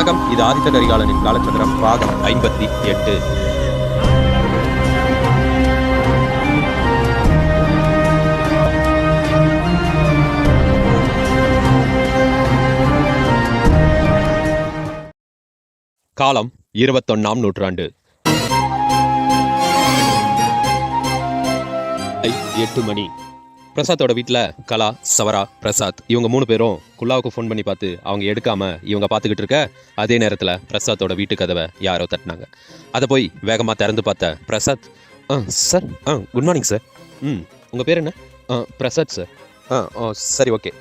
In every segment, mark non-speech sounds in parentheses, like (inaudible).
வணக்கம் இது ஆதித்த கரிகாலனின் காலச்சந்திரம் பாகம் ஐம்பத்தி எட்டு. காலம் இருபத்தொன்னாம் நூற்றாண்டு. எட்டு மணி. பிரசாத்தோட வீட்டில் கலா சவரா பிரசாத் இவங்க மூணு பேரும் குல்லாவுக்கு ஃபோன் பண்ணி பார்த்து அவங்க எடுக்காம இவங்க பார்த்துக்கிட்டு இருக்க அதே நேரத்தில் பிரசாத்தோட வீட்டு கதவை யாரோ தட்டினாங்க. அதை போய் வேகமாக திறந்து பார்த்த பிரசாத் ஆ சார் ஆ குட் மார்னிங் சார் ம் உங்கள் பேர் என்ன? ஆ பிரசாத் சார் ஆ ஓ சரி ஓகே.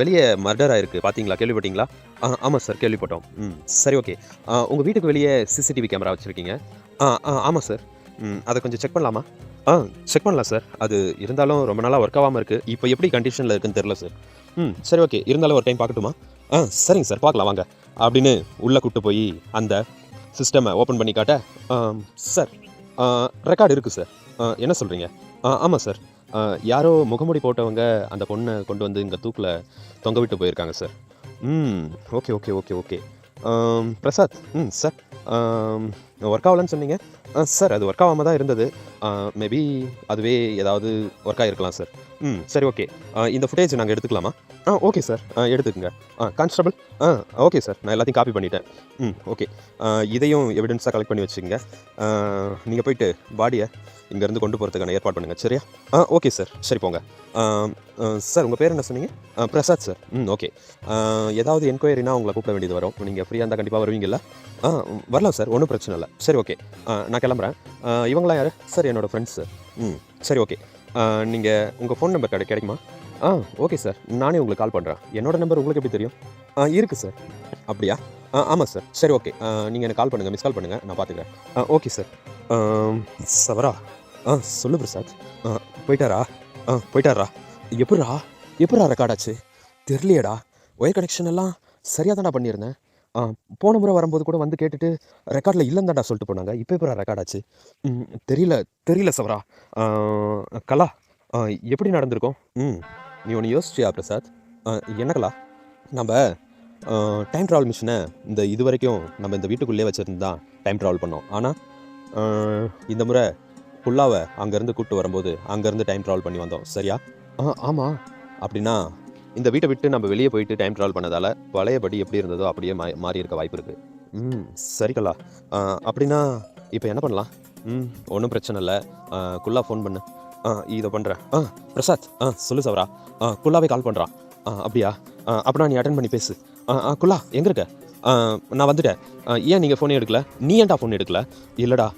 வெளியே மர்டர் ஆயிருக்கு. பார்த்தீங்களா? கேள்விப்பட்டீங்களா? ஆ ஆமாம் சார் கேள்விப்பட்டோம். ம் சரி ஓகே. உங்கள் வீட்டுக்கு வெளியே சிசிடிவி கேமரா வச்சுருக்கீங்க? ஆ ஆ ஆமாம் சார் ம் அதை கொஞ்சம் செக் பண்ணலாமா? ஆ செக் பண்ணலாம் சார் அது இருந்தாலும் ரொம்ப நாளாக ஒர்க் ஆகாமல் இருக்குது இப்போ எப்படி கண்டிஷனில் இருக்குன்னு தெரில சார் ம் சரி ஓகே இருந்தாலும் ஒரு டைம் பார்க்கட்டுமா? ஆ சரிங்க சார் பார்க்கலாம் வாங்க. அப்படின்னு உள்ளே கூட்டு போய் அந்த சிஸ்டமை ஓப்பன் பண்ணி காட்ட சார் ரெக்கார்டு இருக்குது சார் ஆ, என்ன சொல்கிறீங்க ஆ ஆமாம் சார் யாரோ முகமூடி போட்டவங்க அந்த பொண்ணை கொண்டு வந்து இங்கே தூக்கில் தொங்க விட்டு போயிருக்காங்க சார் ம் okay okay okay okay Prasad ம் சார் ஒர்க் ஆகலன்னு சொன்னீங்க. ஆ சார் அது ஒர்க் ஆகாமல் தான் இருந்தது. மேபி அதுவே ஏதாவது ஒர்க் ஆகிருக்கலாம் சார் ம் சரி ஓகே இந்த ஃபுட்டேஜ் நாங்கள் எடுத்துக்கலாமா? ஆ ஓகே சார் ஆ எடுத்துக்கங்க. ஆ கான்ஸ்டபிள் ஆ ஓகே சார் நான் எல்லாத்தையும் காப்பி பண்ணிட்டேன். ம் ஓகே இதையும் எவிடன்ஸாக கலெக்ட் பண்ணி வச்சுக்கோங்க. நீங்கள் போயிட்டு பாடியை இங்கேருந்து கொண்டு போகிறதுக்கான ஏற்பாடு பண்ணுங்கள் சரியா? ஆ ஓகே சார் சரி போங்க. சார் உங்கள் பேர் என்ன சொன்னீங்க? ஆ, பிரசாத் சார் ம் ஓகே ஏதாவது என்கொயரினா உங்களை கூப்பிட வேண்டியது வரும். நீங்கள் ஃப்ரீயாக இருந்தால் கண்டிப்பாக வருவீங்களா ஆ வரலாம் சார் ஒன்றும் பிரச்சனை இல்லை. சரி ஓகே நான் கிளம்புறேன். இவங்களாம் யார்? சார் என்னோடய ஃப்ரெண்ட்ஸ் ம் சரி ஓகே நீங்கள் உங்கள் ஃபோன் நம்பர் கிடை கிடைக்குமா? ஆ ஓகே சார் நானே உங்களுக்கு கால் பண்ணுறேன் என்னோடய நம்பர் உங்களுக்கு எப்படி தெரியும்? ஆ இருக்குது சார் அப்படியா? ஆ ஆமாம் சார் சரி ஓகே நீங்கள் எனக்கு கால் பண்ணுங்கள் மிஸ் கால் பண்ணுங்கள் நான் பார்த்துக்கிறேன் ஆ ஓகே சார் சவரா? ஆ சொல்லு பிரசாத் ஆ போயிட்டாரா? ஆ போயிட்டாரா? எப்படிரா எப்படிரா ரெக்கார்டாச்சு தெரியலையடா. ஒயர் கனெக்ஷன் எல்லாம் சரியாக தான்டா பண்ணியிருந்தேன். போன முறை வரும்போது கூட வந்து கேட்டுட்டு ரெக்கார்டில் இல்லைந்தாண்டா சொல்லிட்டு போனாங்க. இப்போ எப்போ ரெக்கார்ட் ஆச்சு? ம், தெரியல தெரியல சவரா. கலா எப்படி நடந்திருக்கும்? ம் நீ ஒன்று யோசிச்சியா பிரசாத்? ஆ, என்ன கலா? நம்ம டைம் ட்ராவல் மிஷினை இந்த இது வரைக்கும் நம்ம இந்த வீட்டுக்குள்ளே வச்சுருந்து தான் டைம் ட்ராவல் பண்ணோம். ஆனால் இந்த முறை குல்லாவை அங்கேருந்து கூப்பிட்டு வரும்போது அங்கேருந்து டைம் ட்ராவல் பண்ணி வந்தோம். சரியா? ஆ ஆமாம் அப்படின்னா இந்த வீட்டை விட்டு நம்ம வெளியே போயிட்டு டைம் ட்ராவல் பண்ணதால் பழையபடி எப்படி இருந்ததோ அப்படியே மா மாறி இருக்க வாய்ப்பு இருக்குது ம் சரி கலா. ஆ, அப்படின்னா இப்போ என்ன பண்ணலாம்? ம் ஒன்றும் பிரச்சனை இல்லை. ஆ, குல்லா ஃபோன் பண்ணு. ஆ இதை பண்ணுறேன் ஆ பிரசாத் ஆ சொல்லு சவரா. ஆ குல்லாவே கால் பண்ணுறான் ஆ அப்படியா? ஆ அப்படின்னா நீ அட்டன் பண்ணி பேசு. ஆ ஆ குல்லா எங்கே இருக்க? நான் வந்துட்டேன். ஆ, ஏன் நீங்கள் ஃபோனே எடுக்கல? நீ ஏன்டா ஃபோன் எடுக்கல? இல்லைடா.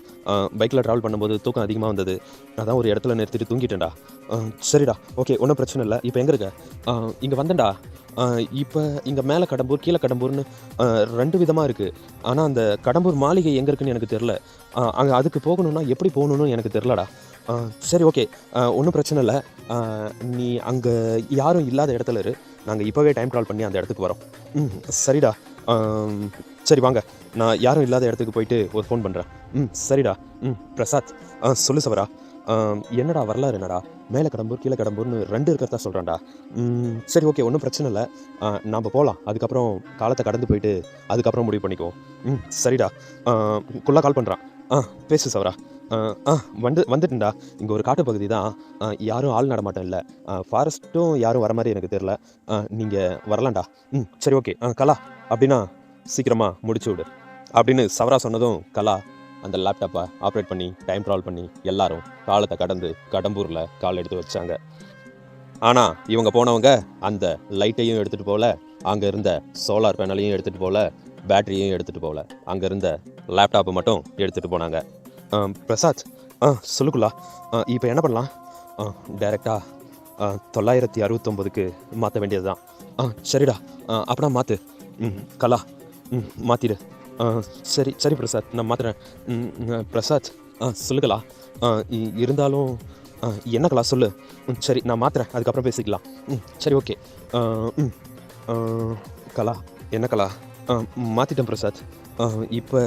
பைக்கில் ட்ராவல் பண்ணும்போது தூக்கம் அதிகமாக வந்தது. நான் அதான் ஒரு இடத்துல நிறுத்திட்டு தூங்கிட்டேன்டா. சரிடா. ஓகே ஒன்றும் பிரச்சனை இல்லை. இப்போ எங்கே இருக்க? இங்கே வந்தேன்டா. இப்போ இங்கே மேலே கடம்பூர் கீழே கடம்பூர்னு ரெண்டு விதமாக இருக்குது ஆனால் அந்த கடம்பூர் மாளிகை எங்கே இருக்குன்னு எனக்கு தெரில அங்கே அதுக்கு போகணுன்னா எப்படி போகணுன்னு எனக்கு தெரிலடா சரி ஓகே. ஒன்றும் பிரச்சனை இல்லை. நீ அங்கே யாரும் இல்லாத இடத்துல இரு. நாங்கள் இப்போவே டைம் ட்ராவல் பண்ணி அந்த இடத்துக்கு வரோம். ம் சரிடா. சரி வாங்க. நான் யாரும் இல்லாத இடத்துக்கு போயிட்டு ஒரு ஃபோன் பண்ணுறேன் ம் சரிடா. ம் பிரசாத். ஆ சொல்லு சவரா. என்னடா வரலாறு என்னடா? மேலே கடம்பூர் கீழே கடம்பூர்னு ரெண்டு இருக்கிறதா சொல்கிறேன்டா ம் சரி ஓகே ஒன்றும் பிரச்சனை இல்லை. நாம் போகலாம் அதுக்கப்புறம் காலத்தை கடந்து போயிட்டு அதுக்கப்புறம் முடிவு பண்ணிக்குவோம். ம் சரிடா. குள்ளே கால் பண்ணுறான் ஆ பேசு சவரா. ஆ ஆ வந்து வந்துட்டேன்டா. இங்கே ஒரு காட்டு பகுதி தான். யாரும் ஆள் நடமாட்டம் இல்லை ஃபாரஸ்ட்டும் யாரும் வர மாதிரி எனக்கு தெரில நீங்கள் வரலாம்டா. ம் சரி ஓகே. ஆ கலா அப்படின்னா சீக்கிரமாக முடிச்சு விடு. அப்படின்னு சவரா சொன்னதும் கலா அந்த லேப்டாப்பை ஆப்ரேட் பண்ணி டைம் ட்ராவல் பண்ணி எல்லாரும் காலத்தை கடந்து கடம்பூரில் கால் எடுத்து வச்சாங்க. ஆனால் இவங்க போனவங்க அந்த லைட்டையும் எடுத்துகிட்டு போகல அங்கே இருந்த சோலார் பேனலையும் எடுத்துகிட்டு போகல பேட்டரியையும் எடுத்துகிட்டு போகல அங்கே இருந்த லேப்டாப்பை மட்டும் எடுத்துகிட்டு போனாங்க. ஆ, பிரசாத் ஆ சொல்லுக்குள்ளா. இப்போ என்ன பண்ணலாம்? டைரெக்டாக தொள்ளாயிரத்தி அறுபத்தொம்போதுக்கு மாற்ற வேண்டியது தான் ஆ சரிடா. ஆ, அப்படின்னா மாற்று ம் கலா. ம் மாற்றிடு சரி சரி பிரசாத் நான் மாற்றுறேன் ம் பிரசாத் ஆ சொல்லுங்களா? ஆ இ- இருந்தாலும் என்னக்கலா என்ன சொல்லு. ம் சரி நான் மாற்றுறேன் அதுக்கப்புறம் பேசிக்கலாம். ம் சரி ஓகே. ம் கலா என்ன கலா? ஆ மாற்றிட்டேன் பிரசாத். இப்போ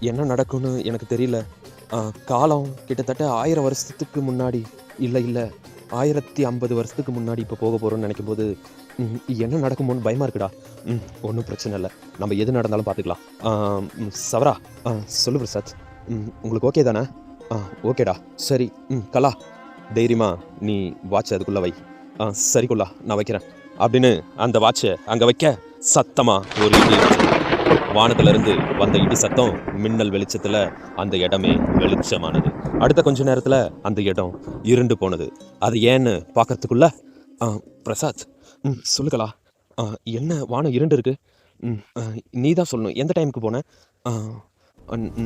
என்ன நடக்கும்னு எனக்கு தெரியல. காலம் கிட்டத்தட்ட ஆயிரம் வருஷத்துக்கு முன்னாடி இல்லை இல்லை ஆயிரத்தி ஐம்பது வருஷத்துக்கு முன்னாடி இப்போ போக போகிறோம்னு நினைக்கும் போது என்ன நடக்குமோன்னு பயமாக இருக்குடா. ம் ஒன்றும் பிரச்சனை இல்லை. நம்ம எது நடந்தாலும் பார்த்துக்கலாம் சவரா? ஆ சொல்லு பிரசாத். ம் உங்களுக்கு ஓகே தானே? ஆ ஓகேடா சரி ம் கலா. தைரியமா நீ வாட்ச் அதுக்குள்ளே வை. ஆ சரி குல்லா நான் வைக்கிறேன். அப்படின்னு அந்த வாட்சை அங்கே வைக்க சத்தமாக ஒரு இடி இடிச்சது. வந்த இடி சத்தம் மின்னல் வெளிச்சத்தில் அந்த இடமே வெளிச்சமானது. அடுத்த கொஞ்ச நேரத்தில் அந்த இடம் இருண்டு போனது. அது ஏன்னு பார்க்கறதுக்குள்ள ஆ, பிரசாத் ம் சொல்லுக்கலா. ஆ, என்ன வானம் இருண்டு இருக்கு? ம் நீ தான் சொல்லணும். எந்த டைமுக்கு போனேன்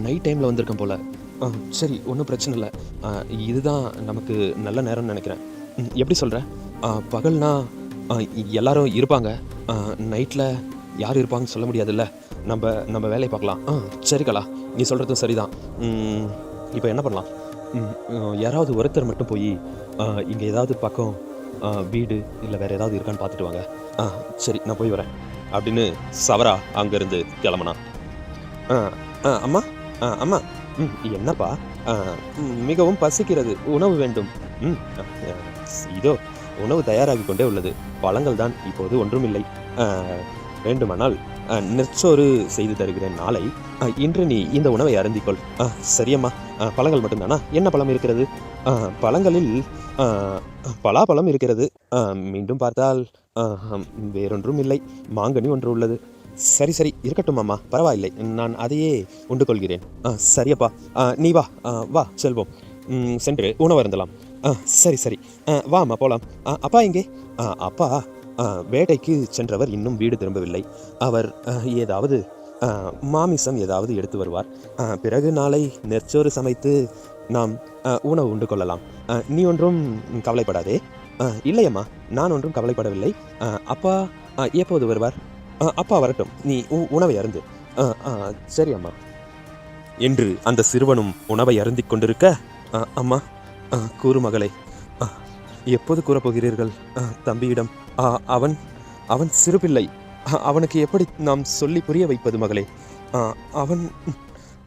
நைட் டைமில் வந்திருக்கேன் போல். ஆ, சரி ஒன்றும் பிரச்சனை இல்லை. இதுதான் நமக்கு நல்ல நேரம்னு நினைக்கிறேன். ம், எப்படி சொல்கிற பகல்னா எல்லாரும் இருப்பாங்க. நைட்டில் யார் இருப்பாங்கன்னு சொல்ல முடியாதுல்ல. நம்ம நம்ம வேலையை பார்க்கலாம். ஆ சரி கலா நீ சொல்கிறதும் சரிதான். இப்போ என்ன பண்ணலாம்? யாராவது ஒருத்தர் மட்டும் போய் இங்கே ஏதாவது பக்கம் வீடு இல்லை வேறு ஏதாவது இருக்கான்னு பார்த்துட்டு வாங்க. ஆ சரி நான் போய் வரேன். அப்படின்னு சவரா அங்கேருந்து கிளம்புனா. ஆ ஆ அம்மா ஆ அம்மா ம் என்னப்பா? மிகவும் பசிக்கிறது உணவு வேண்டும். ம் இதோ உணவு தயாராகி கொண்டே உள்ளது. பழங்கள் தான் இப்போது ஒன்றும் இல்லை வேண்டுமானால் நெற்சோறு செய்து தருகிறேன் நாளை. ஆ, இன்று நீ இந்த உணவை அருந்திக்கொள். ஆ, சரியம்மா. ஆ, பழங்கள் மட்டும்தானா? என்ன பழம் இருக்கிறது? பழங்களில் பலாப்பழம் இருக்கிறது. மீண்டும் பார்த்தால் வேறொன்றும் இல்லை. மாங்கனி ஒன்று உள்ளது. சரி சரி. இருக்கட்டும் அம்மா. பரவாயில்லை. நான் அதையே உண்டு கொள்கிறேன் ஆ சரியப்பா. ஆ, நீ வா. ஆ, வா செல்வோம். சென்று உணவருந்தலாம் ஆ சரி சரி. ஆ, வா அம்மா போகலாம் அப்பா எங்கே? ஆ, அப்பா வேட்டைக்கு சென்றவர் இன்னும் வீடு திரும்பவில்லை. அவர் ஏதாவது மாமிசம் ஏதாவது எடுத்து வருவார். பிறகு நாளை நெற்சோறு சமைத்து நாம் உணவு உண்டு கொள்ளலாம். ஆ, நீ ஒன்றும் கவலைப்படாதே. ஆ, இல்லையம்மா நான் ஒன்றும் கவலைப்படவில்லை. ஆ, அப்பா ஆ, எப்போது வருவார்? ஆ, அப்பா வரட்டும். நீ உ- உணவை அருந்து. ஆ, ஆ, சரி அம்மா என்று அந்த சிறுவனும் உணவை அருந்திக் கொண்டிருக்க "ஆ, அம்மா ஆ, கூறு மகளே ஆ, எப்போது கூறப்போகிறீர்கள்? ஆ, தம்பியிடம். அவன் அவன் சிறுபிள்ளை. அவனுக்கு எப்படி நாம் சொல்லி புரிய வைப்பது மகளே? ஆ, அவன்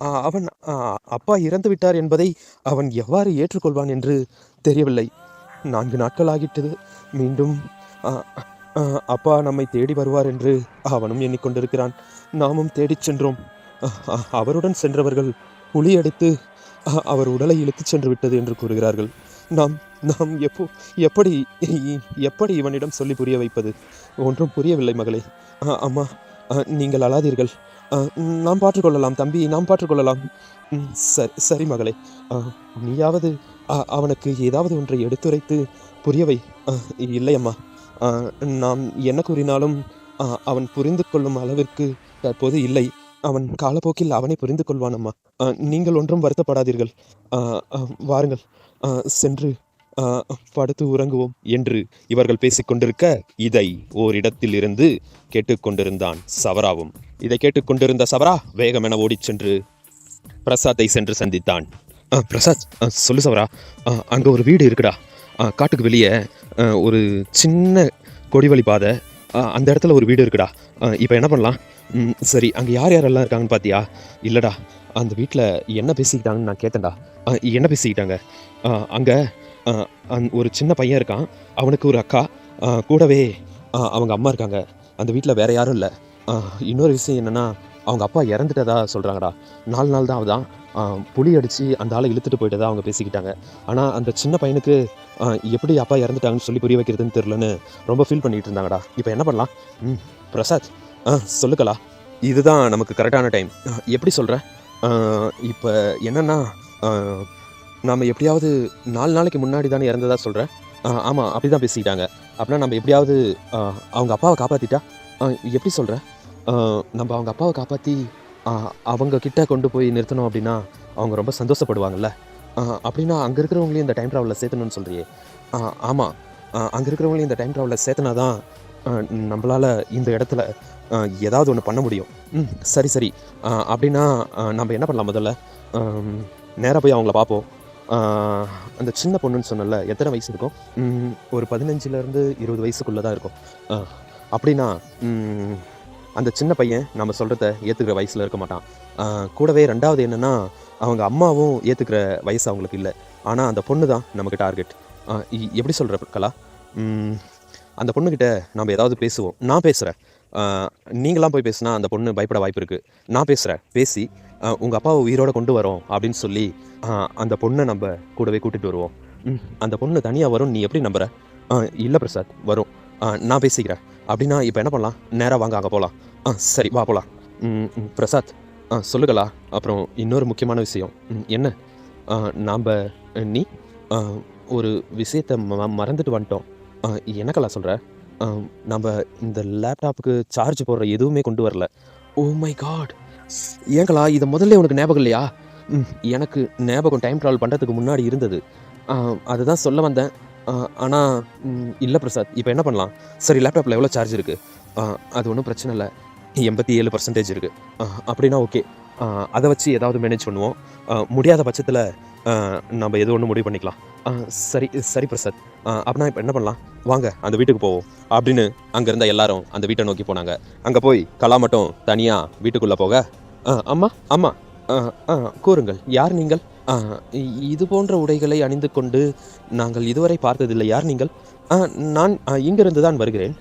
ஆ, அவன் ஆ, அப்பா இறந்து விட்டார் என்பதை அவன் எவ்வாறு ஏற்றுக்கொள்வான் என்று தெரியவில்லை. நான்கு நாட்கள் ஆகிட்டது. மீண்டும் அப்பா நம்மை தேடி வருவார் என்று அவனும் எண்ணிக்கொண்டிருக்கிறான். நாமும் தேடிச் சென்றோம். அவருடன் சென்றவர்கள் புலி அடித்து அவர் உடலை இழுத்துச் சென்று விட்டது என்று கூறுகிறார்கள். நாம் நாம் எப்போ எப்படி எப்படி இவனிடம் சொல்லி புரிய வைப்பது? ஒன்றும் புரியவில்லை மகளே. அம்மா நீங்கள் அழாதீர்கள். நாம் பார்த்துக்கொள்ளலாம் தம்பி நாம் பாற்றுக்கொள்ளலாம் ம், சரி சரி மகளே. நீயாவது அவனுக்கு ஏதாவது ஒன்றை எடுத்துரைத்து புரியவை இல்லை அம்மா. நாம் என்ன கூறினாலும் அவன் புரிந்து கொள்ளும் அளவிற்கு தற்போது இல்லை. அவன் காலப்போக்கில் அவனை புரிந்து கொள்வான் அம்மா நீங்கள் ஒன்றும் வருத்தப்படாதீர்கள். வாருங்கள். சென்று படுத்து உறங்குவோம் என்று இவர்கள் பேசிக்கொண்டிருக்க இதை ஓரிடத்தில் இருந்து கேட்டுக்கொண்டிருந்தான் சவராவும். இதை கேட்டுக்கொண்டிருந்த சவரா வேகமென ஓடிச் சென்று பிரசாத்தை சென்று சந்தித்தான். பிரசாத் சொல்லு சவரா. அங்கே ஒரு வீடு இருக்குடா. காட்டுக்கு வெளியே ஒரு சின்ன கொடிவழி பாதை. அந்த இடத்துல ஒரு வீடு இருக்குடா. இப்போ என்ன பண்ணலாம்? ம், சரி அங்கே யார் யாரெல்லாம் இருக்காங்கன்னு பார்த்தியா இல்லைடா அந்த வீட்டில் என்ன பேசிக்கிட்டாங்கன்னு நான் கேட்டேன்டா. என்ன பேசிக்கிட்டாங்க? அங்கே ஒரு சின்ன பையன் இருக்கான். அவனுக்கு ஒரு அக்கா. கூடவே அவங்க அம்மா இருக்காங்க. அந்த வீட்டில் வேறு யாரும் இல்லை. இன்னொரு விஷயம் என்னென்னா அவங்க அப்பா இறந்துட்டதா சொல்கிறாங்கடா நாலு நாள் தான் அவதான். புளி புலி அடித்து அந்த ஆளை இழுத்துட்டு போயிட்டதா அவங்க பேசிக்கிட்டாங்க. ஆனால் அந்த சின்ன பையனுக்கு எப்படி அப்பா இறந்துட்டாங்கன்னு சொல்லி புரிய வைக்கிறதுன்னு தெரிலன்னு ரொம்ப ஃபீல் பண்ணிகிட்டு இருந்தாங்கடா. இப்போ என்ன பண்ணலாம்? ம் பிரசாத் ஆ சொல்லுக்கலா. இதுதான் நமக்கு கரெக்டான டைம் எப்படி சொல்கிற இப்போ என்னென்னா நாம் எப்படியாவது நாலு நாளைக்கு முன்னாடி தானே இறந்ததா சொல்கிறேன் ஆமாம் அப்படி தான் பேசிக்கிட்டாங்க. அப்படின்னா நம்ம எப்படியாவது அவங்க அப்பாவை காப்பாற்றிட்டா எப்படி சொல்கிறேன் நம்ம அவங்க அப்பாவை காப்பாற்றி அவங்க கிட்ட கொண்டு போய் நிறுத்தணும் அப்படின்னா அவங்க ரொம்ப சந்தோஷப்படுவாங்கல்ல? அப்படின்னா அங்கே இருக்கிறவங்களையும் இந்த டைம் ட்ராவலில் சேர்த்தணும்னு சொல்கிறியே ஆமாம் அங்கே இருக்கிறவங்களையும் இந்த டைம் ட்ராவலில் சேர்த்தனா தான் நம்மளால் இந்த இடத்துல ஏதாவது ஒன்று பண்ண முடியும். ம் சரி சரி. அப்படின்னா நம்ம என்ன பண்ணலாம் முதல்ல? நேராக போய் அவங்கள பார்ப்போம் அந்த சின்ன பொண்ணுன்னு சொன்னல எத்தனை வயசு இருக்கும்? ஒரு பதினஞ்சுலேருந்து இருபது வயசுக்குள்ளே தான் இருக்கும் அப்படின்னா அந்த சின்ன பையன் நம்ம சொல்கிறத ஏற்றுக்கிற வயசில் இருக்க மாட்டான். கூடவே ரெண்டாவது என்னென்னா அவங்க அம்மாவும் ஏற்றுக்கிற வயசு அவங்களுக்கு இல்லை. ஆனால் அந்த பொண்ணு தான் நமக்கு டார்கெட் எப்படி சொல்கிற கலா? அந்த பொண்ணுக்கிட்ட நம்ம ஏதாவது பேசுவோம். நான் பேசுகிறேன் நீங்களாம் போய் பேசுனா அந்த பொண்ணு பயப்பட வாய்ப்பு இருக்குது நான் பேசுகிறேன் பேசி உங்கள் அப்பாவை உயிரோடு கொண்டு வரோம் அப்படின்னு சொல்லி அந்த பொண்ணை நம்ம கூடவே கூட்டிகிட்டு வருவோம். ம், அந்த பொண்ணு தனியாக வரும். நீ எப்படி நம்புகிற இல்லை பிரசாத் வரும். நான் பேசிக்கிறேன். அப்படின்னா இப்போ என்ன பண்ணலாம்? நேராக வாங்க அங்கே போகலாம் ஆ சரி வா போகலாம் பிரசாத் ஆ சொல்லுங்களா? அப்புறம் இன்னொரு முக்கியமான விஷயம். ம், என்ன? நாம் நீ ஒரு விஷயத்தை ம மறந்துட்டு வந்துட்டோம். ஆ, சொல்கிற நம்ம இந்த லேப்டாப்புக்கு சார்ஜ் போடுற எதுவுமே கொண்டு வரல. Oh ஓ மை காட் ஏங்களா இதை முதல்ல உனக்கு ஞாபகம் இல்லையா? ம், எனக்கு ஞாபகம் டைம் ட்ராவல் பண்ணுறதுக்கு முன்னாடி இருந்தது. அதுதான் சொல்ல வந்தேன். ஆனால் இல்லை பிரசாத் இப்போ என்ன பண்ணலாம்? சரி லேப்டாப்பில் எவ்வளோ சார்ஜ் இருக்குது அது ஒன்றும் பிரச்சனை இல்லை. எண்பத்தி ஏழு பர்சன்டேஜ் இருக்குது அப்படின்னா ஓகே அதை வச்சு ஏதாவது மேனேஜ் பண்ணுவோம். முடியாத பட்சத்தில் நம்ம எது ஒன்று முடிவு பண்ணிக்கலாம். ஆ, சரி சரி பிரசாத். ஆ, அப்படின்னா இப்போ என்ன பண்ணலாம்? வாங்க அந்த வீட்டுக்கு போவோம். அப்படின்னு அங்கே இருந்த எல்லாரும் அந்த வீட்டை நோக்கி போனாங்க. அங்கே போய் கலா மட்டும் தனியாக வீட்டுக்குள்ளே போக. ஆ, அம்மா அம்மா. ஆ, ஆ, கூறுங்கள். யார் நீங்கள்? ஆ, இ- இது போன்ற உடைகளை அணிந்து கொண்டு நாங்கள் இதுவரை பார்த்ததில்லை. யார் நீங்கள்? ஆ, நான் இங்கிருந்து தான் வருகிறேன்.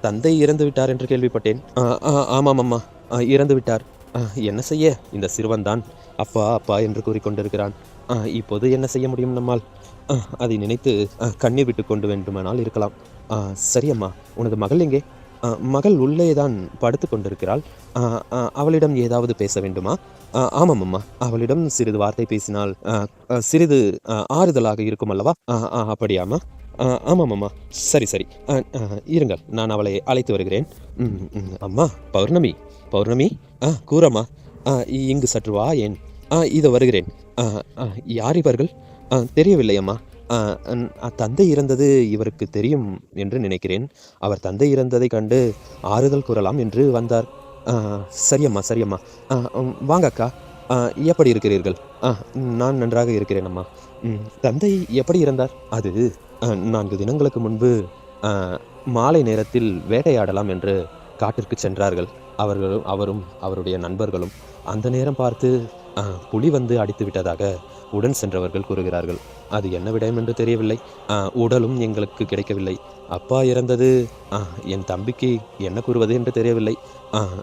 தந்தை இறந்து விட்டார் என்று கேள்விப்பட்டேன். ஆ, ஆ, ஆமாம் அம்மா. ஆ, இறந்து விட்டார். என்ன செய்ய? இந்த சிறுவன் தான். அப்பா அப்பா என்று கூறிக்கொண்டிருக்கிறான். ஆ, இப்போது என்ன செய்ய முடியும் நம்மால்? ஆ, அதை நினைத்து ஆ, கண்ணீர் விட்டு கொண்டு வேண்டுமானால் இருக்கலாம். ஆ, சரி அம்மா உனது மகள் எங்கே? ஆ, மகள் உள்ளே தான் படுத்து கொண்டிருக்கிறாள். அவளிடம் ஏதாவது பேச வேண்டுமா? ஆ, ஆமாம் அம்மா அவளிடம் சிறிது வார்த்தை பேசினால் சிறிது ஆறுதலாக இருக்கும் அல்லவா? ஆ, ஆ, அப்படியாம்மா? ஆ, ஆமாம் அம்மா சரி சரி. ஆ, ஆ, இருங்கள் நான் அவளை அழைத்து வருகிறேன். ம், ம், அம்மா பௌர்ணமி பௌர்ணமி. ஆ கூறம்மா. ஆ, இங்கு சற்று வா ஏன். ஆ இதோ வருகிறேன். ஆ, ஆ, யார் இவர்கள்? ஆ, தெரியவில்லையம்மா. ஆ, அ, தந்தை இறந்தது இவருக்கு தெரியும் என்று நினைக்கிறேன். அவர் தந்தை இறந்ததை கண்டு ஆறுதல் கூறலாம் என்று வந்தார். ஆ, சரியம்மா சரியம்மா. ஆ, வாங்க அக்கா ஆ, எப்படி இருக்கிறீர்கள்? ஆ நான் நன்றாக இருக்கிறேன் அம்மா ம், தந்தை எப்படி இறந்தார்? அது ஆ, நான்கு தினங்களுக்கு முன்பு மாலை நேரத்தில் வேட்டையாடலாம் என்று காட்டிற்கு சென்றார்கள். அவர்களும் அவரும் அவருடைய நண்பர்களும் அந்த நேரம் பார்த்து ஆ, புலி வந்து அடித்து விட்டதாக உடன் சென்றவர்கள் கூறுகிறார்கள். அது என்ன விடயம் என்று தெரியவில்லை. ஆ, உடலும் எங்களுக்கு கிடைக்கவில்லை. அப்பா இறந்தது என் தம்பிக்கு என்ன கூறுவது என்று தெரியவில்லை.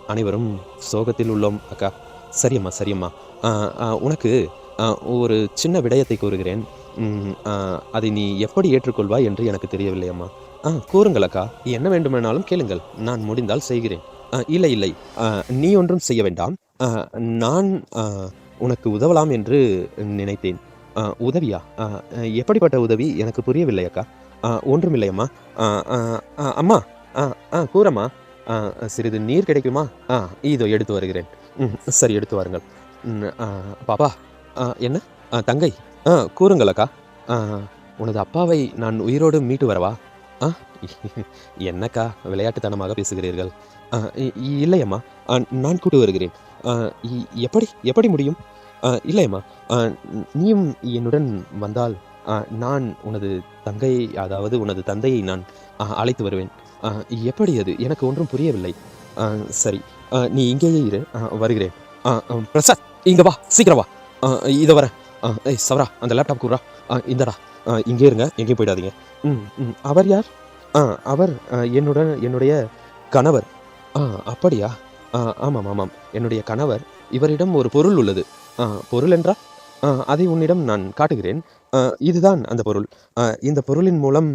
அனைவரும் சோகத்தில் உள்ளோம் அக்கா. சரியம்மா சரியம்மா. ஆ, ஆ, உனக்கு ஒரு சின்ன விடயத்தை கூறுகிறேன். அதை நீ எப்படி ஏற்றுக்கொள்வாய் என்று எனக்கு தெரியவில்லை அம்மா ஆ கூறுங்கள் அக்கா. என்ன வேண்டுமானாலும் கேளுங்கள். நான் முடிந்தால் செய்கிறேன். இல்லை இல்லை. நீ ஒன்றும் செய்ய வேண்டாம். நான் உனக்கு உதவலாம் என்று நினைத்தேன். ஆ, உதவியா? ஆ, எப்படிப்பட்ட உதவி? எனக்கு புரியவில்லை அக்கா. ஆ, ஒன்றுமில்லை அம்மா. ஆ, ஆ, ஆ, அம்மா. ஆ ஆ கூறம்மா. ஆ, சிறிது நீர் கிடைக்குமா? ஆ இதோ எடுத்து வருகிறேன். ம் சரி எடுத்து வாருங்கள். ம், ஆ, பாப்பா ஆ, என்ன? ஆ, தங்கை. ஆ கூறுங்கள் அக்கா. ஆ, உனது அப்பாவை நான் உயிரோடு மீட்டு வரவா? ஆ என்னக்கா விளையாட்டுத்தனமாக பேசுகிறீர்கள். இல்லையம்மா. நான் கூட்டு வருகிறேன். எப்படி எப்படி முடியும்? இல்லையம்மா. நீயும் என்னுடன் வந்தால் நான் உனது தங்கை அதாவது உனது தந்தையை நான் அழைத்து வருவேன். ஆ, எப்படி அது? எனக்கு ஒன்றும் புரியவில்லை. ஆ, சரி. நீ இங்கேயே இரு. ஆ, வருகிறேன். ஆ, ஆ, பிரசாத் இங்கே வா சீக்கிரம் வா. ஆ, இதோ வரேன். ஆ, ஏய் சவரா அந்த லேப்டாப் கூறா இந்தடா. ஆ, இங்கே இருங்க எங்கேயும் போயிடாதீங்க. ம் ம் அவர் யார்? ஆ அவர் என்னுடன் என்னுடைய கணவர். ஆ அப்படியா? ஆ ஆமாம் ஆமாம். என்னுடைய கணவர் இவரிடம் ஒரு பொருள் உள்ளது. ஆ பொருள் என்றா? ஆ, அதை உன்னிடம் நான் காட்டுகிறேன். இதுதான் அந்த பொருள். இந்த பொருளின் மூலம்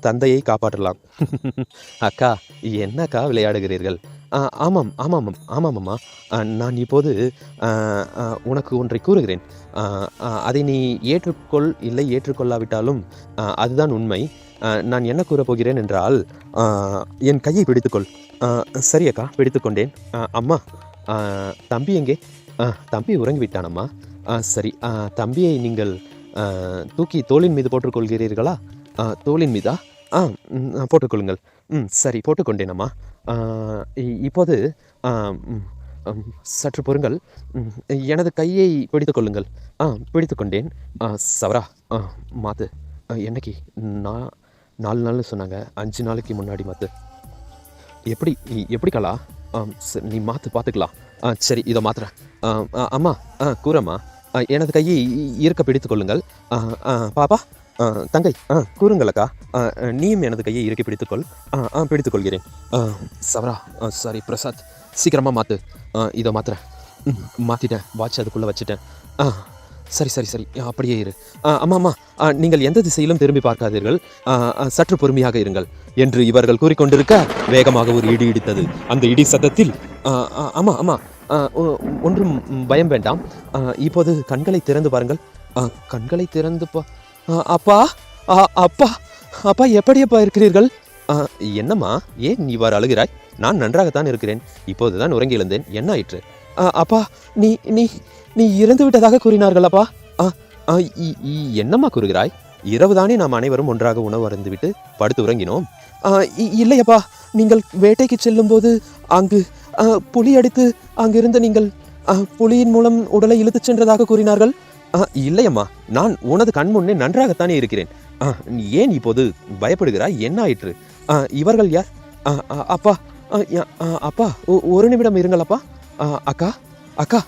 தந்தையை காப்பாற்றலாம். (laughs) அக்கா என்னக்கா விளையாடுகிறீர்கள்? ஆ, ஆமாம் ஆமாம் ஆமாம் அம்மா. நான் இப்போது உனக்கு ஒன்றை கூறுகிறேன். அதை நீ ஏற்றுக்கொள் இல்லை ஏற்றுக்கொள்ளாவிட்டாலும் அதுதான் உண்மை. நான் என்ன கூறப்போகிறேன் என்றால் என் கையை பிடித்துக்கொள். சரி அக்கா பிடித்துக்கொண்டேன் ஆ, அம்மா தம்பி எங்கே? ஆ, தம்பி உறங்கிவிட்டானம்மா. ஆ, சரி தம்பியை நீங்கள் தூக்கி தோளின் மீது போட்டுக்கொள்கிறீர்களா? ஆ, தோளின் மீதா? ஆ போட்டுக்கொள்ளுங்கள். ம் சரி போட்டுக்கொண்டேனம்மா. இ- இப்போது சற்று பொறுங்கள். எனது கையை பிடித்து கொள்ளுங்கள். ஆ பிடித்துக்கொண்டேன் கொண்டேன். சவரா ஆ மாத்து. என்னைக்கு நான் நாலு நாள்னு சொன்னாங்க. அஞ்சு நாளைக்கு முன்னாடி மாத்து. எப்படி எப்படி கலா? ஆ சரி நீ மாற்று பார்த்துக்கலாம் ஆ சரி இதை மாத்துறேன் ஆ, ஆ, அம்மா ஆ கூறம்மா. எனது கையை இ- இருக்க பிடித்துக் கொள்ளுங்கள். ஆ, ஆ, பாப்பா ஆ, தங்கை ஆ கூறுங்களக்கா நீயும் எனது கையை இறுக்கி பிடித்துக்கொள் ஆ ஆ பிடித்துக்கொள்கிறேன் ஆ, சவரா ஆ, சாரி பிரசாத். சீக்கிரமாக மாற்று இதை மாத்துறேன் ம், மாற்றிட்டேன் வாட்ச் அதுக்குள்ளே வச்சுட்டேன். ஆ சரி சரி சரி. ஆ, அப்படியே இரு. ஆ, அம்மா அம்மா. ஆ, நீங்கள் எந்த திசையிலும் திரும்பி பார்க்காதீர்கள். ஆ, ஆ, சற்று பொறுமையாக இருங்கள். என்று இவர்கள் கூறிக்கொண்டிருக்க வேகமாக ஒரு இடி இடித்தது. அந்த இடி சத்தத்தில் ஆ, ஆ, ஆ, ஒ- ஒன்றும் பயம் வேண்டாம். இப்போது கண்களை திறந்து பாருங்கள். ஆ, கண்களை திறந்து பா ஆ, அப்பா ஆ, அப்பா அப்பா எப்படியப்பா இருக்கிறீர்கள்? ஆ, என்னம்மா? ஏன் நீ இவ்வாறு அழுகிறாய்? நான் நன்றாகத்தான் இருக்கிறேன். இப்போதுதான் உறங்கி எழுந்தேன். என்ன ஆயிற்று? ஆ, அப்பா நீ நீ நீ இறந்து விட்டதாக கூறினார்கள் அப்பா என்னம்மா கூறுகிறாய்? இரவுதானே நாம் அனைவரும் ஒன்றாக உணவு அருந்துவிட்டு படுத்து உறங்கினோம். இல்லையப்பா. நீங்கள் வேட்டைக்கு செல்லும்போது அங்கு புலி அடித்து அங்கிருந்த நீங்கள் புலியின் மூலம் உடலை இழுத்துச் சென்றதாக கூறினார்கள். இல்லையம்மா. நான் உனது கண் முன்னே நன்றாகத்தானே இருக்கிறேன். ஏன் இப்போது பயப்படுகிறாய்? என்ன ஆயிற்று? ஆ, இவர்கள் யார்? அப்பா. அப்பா ஒரு நிமிடம் இருங்கள் அப்பா அக்கா அக்கா.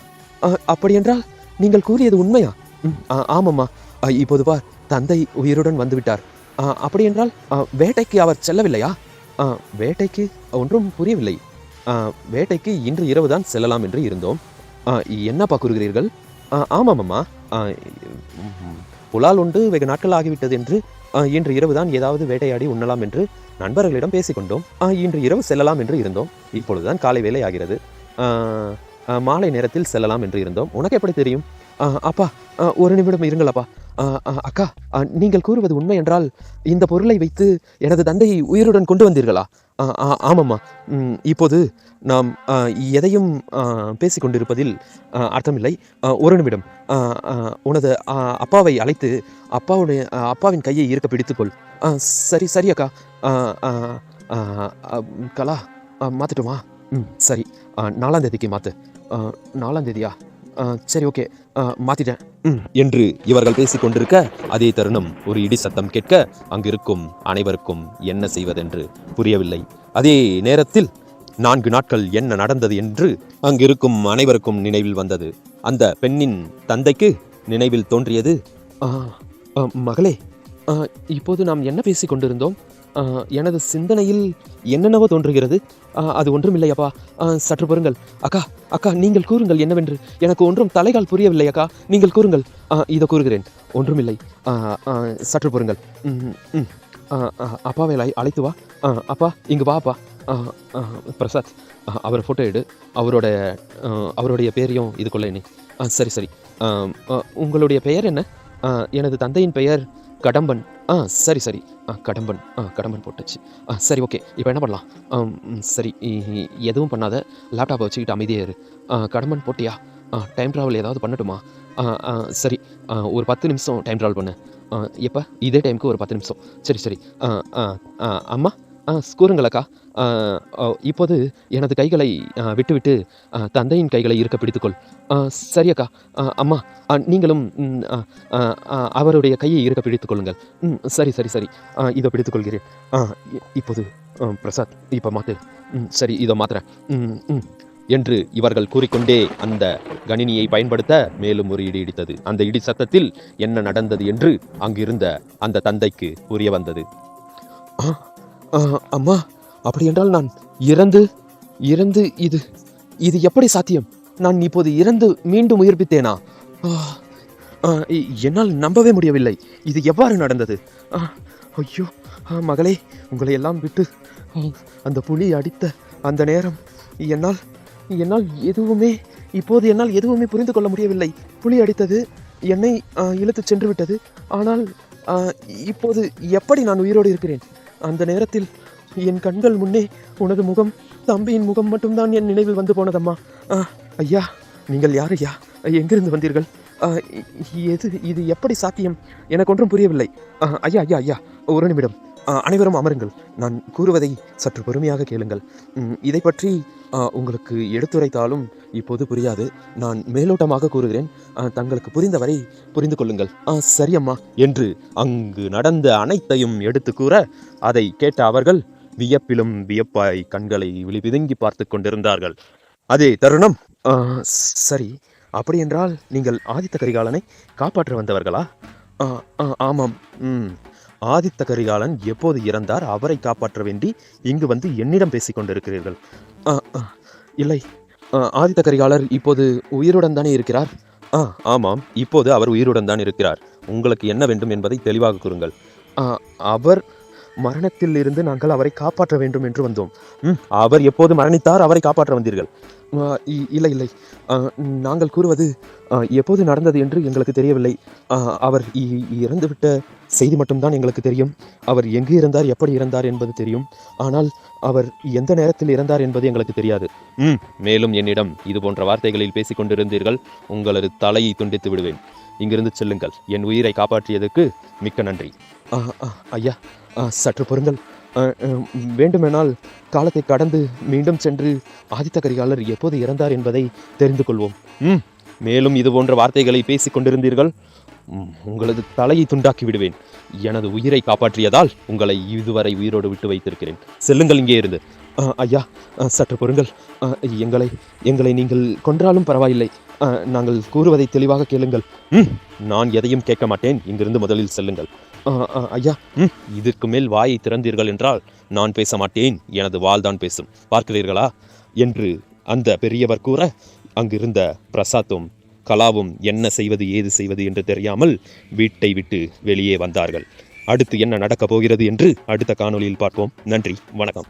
அப்படியென்றால் நீங்கள் கூறியது உண்மையா? ம், ஆ, ஆமாம்மா. ஆ, இப்போது பார் தந்தை உயிருடன் வந்துவிட்டார். ஆ, அப்படியென்றால் ஆ, வேட்டைக்கு அவர் செல்லவில்லையா? ஆ, வேட்டைக்கு ஒன்றும் புரியவில்லை. வேட்டைக்கு இன்று இரவு தான் செல்லலாம் என்று இருந்தோம். ஆ, என்னப்பா கூறுகிறீர்கள்? ஆ, ஆ, புலால் உண்டு வெகு நாட்கள் ஆகிவிட்டது என்று ஆ, இன்று இரவுதான் ஏதாவது வேட்டையாடி உண்ணலாம் என்று நண்பர்களிடம் பேசிக்கொண்டோம். ஆ, இன்று இரவு செல்லலாம் என்று இருந்தோம். இப்பொழுதுதான் காலை வேலை ஆகிறது. மாலை நேரத்தில் செல்லலாம் என்று இருந்தோம். உனக்கு எப்படி தெரியும்? அப்பா ஆ, ஒரு நிமிடம் இருங்கள் அப்பா. ஆ, அக்கா ஆ, நீங்கள் கூறுவது உண்மை என்றால் இந்த பொருளை வைத்து எனது தந்தையை உயிருடன் கொண்டு வந்தீர்களா? ஆ, ஆ, ஆமாம்மா. இப்போது நாம் எதையும் பேசிக்கொண்டிருப்பதில் அர்த்தமில்லை. ஒரு நிமிடம். உனது அப்பாவை அழைத்து அப்பாவுடைய அப்பாவின் கையை இருக்க பிடித்துக்கொள். சரி சரி அக்கா. ஆ, ஆ, ஆ, கலா ஆ, ம் சரி. நாலாம் தேதிக்கு மாத்து. ஆ, நாலாம் தேதியா? ஆ, சரி ஓகே. மாத்திட்டேன். என்று இவர்கள் பேசிக் கொண்டிருக்க அதே தருணம் ஒரு இடி சத்தம் கேட்க அங்கிருக்கும் அனைவருக்கும் என்ன செய்வதென்று புரியவில்லை. அதே நேரத்தில் நான்கு நாட்கள் என்ன நடந்தது என்று அங்கிருக்கும் அனைவருக்கும் நினைவில் வந்தது. அந்த பெண்ணின் தந்தைக்கு நினைவில் தோன்றியது "ஆ, ஆ, மகளே இப்போது நாம் என்ன பேசிக் கொண்டிருந்தோம்? எனது சிந்தனையில் என்னென்னவோ தோன்றுகிறது. அது ஒன்றுமில்லையப்பா. ஆ, சற்று பொறுங்கள். அக்கா அக்கா நீங்கள் கூறுங்கள் என்னவென்று. எனக்கு ஒன்றும் தலைகால் புரியவில்லை அக்கா. நீங்கள் கூறுங்கள். ஆ, கூறுகிறேன். ஒன்றுமில்லை. சற்று பொறுங்கள். ம், ம். ஆ, ஆ, அப்பாவை அழை- அழைத்து வா. ஆ, அப்பா இங்கு வா அப்பா. பிரசாத் ஆ, அவர் ஃபோட்டோ எடு. அவரோட அவருடைய பேரையும் இதுக்குள்ளே எண்ணி. ஆ சரி சரி. உங்களுடைய பெயர் என்ன? ஆ, எனது தந்தையின் பெயர் கடம்பன். ஆ சரி சரி. ஆ கடம்பன். ஆ கடம்பன் போட்டுச்சு. ஆ சரி ஓகே. இப்போ என்ன பண்ணலாம்? ம், சரி. எதுவும் பண்ணாத. லேப்டாப்பை வச்சுக்கிட்டு அமைதியாக இரு. ஆ, கடம்பன் போட்டியா? ஆ டைம் ட்ராவல் ஏதாவது பண்ணட்டுமா? ஆ, ஆ, சரி. ஆ, ஒரு பத்து நிமிஷம் டைம் ட்ராவல் பண்ணு. ஆ, எப்போ? இதே டைமுக்கு ஒரு பத்து நிமிஷம். சரி சரி. ஆ, ஆ, ஆ, அம்மா? கூறுங்களக்கா. ஆ, ஆ, இப்போது எனது கைகளை விட்டுவிட்டு ஆ, தந்தையின் கைகளை இருக்க பிடித்துக்கொள். ஆ, சரி அக்கா ஆ, அம்மா ஆ, நீங்களும் ம், ஆ, ஆ, ஆ, அவருடைய கையை இருக்க பிடித்துக் கொள்ளுங்கள் ம் சரி சரி சரி. ஆ, பிடித்துக்கொள்கிறேன். ஆ இ- இப்போது ஆ, பிரசாத் இப்போ மாத்து. ம் சரி இதை மாத்துறேன் ம் ம் என்று இவர்கள் கூறிக்கொண்டே அந்த கணினியை பயன்படுத்த மேலும் ஒரு இடி இடித்தது. அந்த இடி சத்தத்தில் என்ன நடந்தது என்று அங்கிருந்த அந்த தந்தைக்கு புரிய வந்தது. ஆ, அம்மா அப்படி என்றால் நான் இறந்து இறந்து இது இது எப்படி சாத்தியம்? நான் இப்போது இறந்து மீண்டும் உயிர்ப்பித்தேனா? ஆ, இ- என்னால் நம்பவே முடியவில்லை. இது எவ்வாறு நடந்தது? ஆ, ஐயோ ஆ, மகளே உங்களை எல்லாம் விட்டு ஆ, அந்த புலி அடித்த அந்த நேரம் என்னால் என்னால் எதுவுமே இப்போது என்னால் எதுவுமே புரிந்து கொள்ள முடியவில்லை. புலி அடித்தது என்னை இழுத்து இழுத்துச் சென்று விட்டது. ஆனால் இப்போது எப்படி நான் உயிரோடு இருக்கிறேன்? அந்த நேரத்தில் என் கண்கள் முன்னே உனது முகம் தம்பியின் முகம் மட்டும்தான் என் நினைவில் வந்து போனதம்மா. ஆ, ஐயா நீங்கள் யார் ஐயா? எங்கிருந்து வந்தீர்கள்? எது இது எப்படி சாத்தியம்? எனக்கு ஒன்றும் புரியவில்லை. ஐயா ஐயா ஐயா ஒரு நிமிடம். அனைவரும் அமருங்கள். நான் கூறுவதை சற்று பொறுமையாக கேளுங்கள். இதை பற்றி உங்களுக்கு எடுத்துரைத்தாலும் இப்போது புரியாது. நான் மேலோட்டமாக கூறுகிறேன். தங்களுக்கு புரிந்தவரை புரிந்து கொள்ளுங்கள். ஆ சரி அம்மா என்று அங்கு நடந்த அனைத்தையும் எடுத்து கூற அதை கேட்ட அவர்கள் வியப்பிலும் வியப்பாய் கண்களை விழிபிதுங்கி பார்த்து கொண்டிருந்தார்கள். அதே தருணம் ஸ்- சரி. அப்படியென்றால் நீங்கள் ஆதித்த கரிகாலனை காப்பாற்ற வந்தவர்களா? "ஆ, ஆ, ஆமாம். ம். ஆதித்த கரிகாலன் எப்போது இறந்தார்? அவரை காப்பாற்ற வேண்டி இங்கு வந்து என்னிடம் பேசிக் கொண்டிருக்கிறீர்கள். இல்லை. ஆதித்த கரிகாலர் இப்போது உயிருடன் தானே இருக்கிறார்? ஆ ஆமாம். இப்போது அவர் உயிருடன் தான் இருக்கிறார். உங்களுக்கு என்ன வேண்டும் என்பதை தெளிவாக கூறுங்கள். அவர் மரணத்தில் இருந்து நாங்கள் அவரை காப்பாற்ற வேண்டும் என்று வந்தோம். ம் அவர் எப்போது மரணித்தார் அவரை காப்பாற்ற வந்தீர்கள்? இல்லை இல்லை. நாங்கள் கூறுவது எப்போது நடந்தது என்று எங்களுக்கு தெரியவில்லை. அவர் இ- இறந்துவிட்ட செய்தி மட்டும்தான் எங்களுக்கு தெரியும். அவர் எங்கு இறந்தார் எப்படி இறந்தார் என்பது தெரியும். ஆனால் அவர் எந்த நேரத்தில் இறந்தார் என்பது எங்களுக்கு தெரியாது. ம் மேலும் என்னிடம் இது போன்ற வார்த்தைகளில் பேசிக் கொண்டிருந்தீர்கள் உங்களது தலையை துண்டித்து விடுவேன். இங்கிருந்து செல்லுங்கள். என் உயிரை காப்பாற்றியதற்கு மிக்க நன்றி. ஐயா சற்று ஆ, வேண்டுமெனால் காலத்தை கடந்து மீண்டும் சென்று ஆதித்த கரிகாலர் எப்போது இறந்தார் என்பதை தெரிந்து கொள்வோம். ம் மேலும் இது போன்ற வார்த்தைகளை பேசிக் கொண்டிருந்தீர்கள். உங்களது தலையை துண்டாக்கி விடுவேன். எனது உயிரை காப்பாற்றியதால் உங்களை இதுவரை உயிரோடு விட்டு வைத்திருக்கிறேன். செல்லுங்கள் இங்கே இருந்து. ஐயா ஆ, சற்று பொறுங்கள். எங்களை எங்களை நீங்கள் கொன்றாலும் பரவாயில்லை. நாங்கள் கூறுவதை தெளிவாக கேளுங்கள். ம் நான் எதையும் கேட்க மாட்டேன். இங்கிருந்து முதலில் செல்லுங்கள். ஐயா ம் இதற்கு மேல் வாயை திறந்தீர்கள் என்றால் நான் பேச மாட்டேன். எனது வாள்தான் பேசும். பார்க்கிறீர்களா? என்று அந்த பெரியவர் கூற அங்கிருந்த பிரசாத்தும் கலாவும் என்ன செய்வது ஏது செய்வது என்று தெரியாமல் வீட்டை விட்டு வெளியே வந்தார்கள். அடுத்து என்ன நடக்கப் போகிறது என்று அடுத்த காணொளியில் பார்ப்போம். நன்றி வணக்கம்.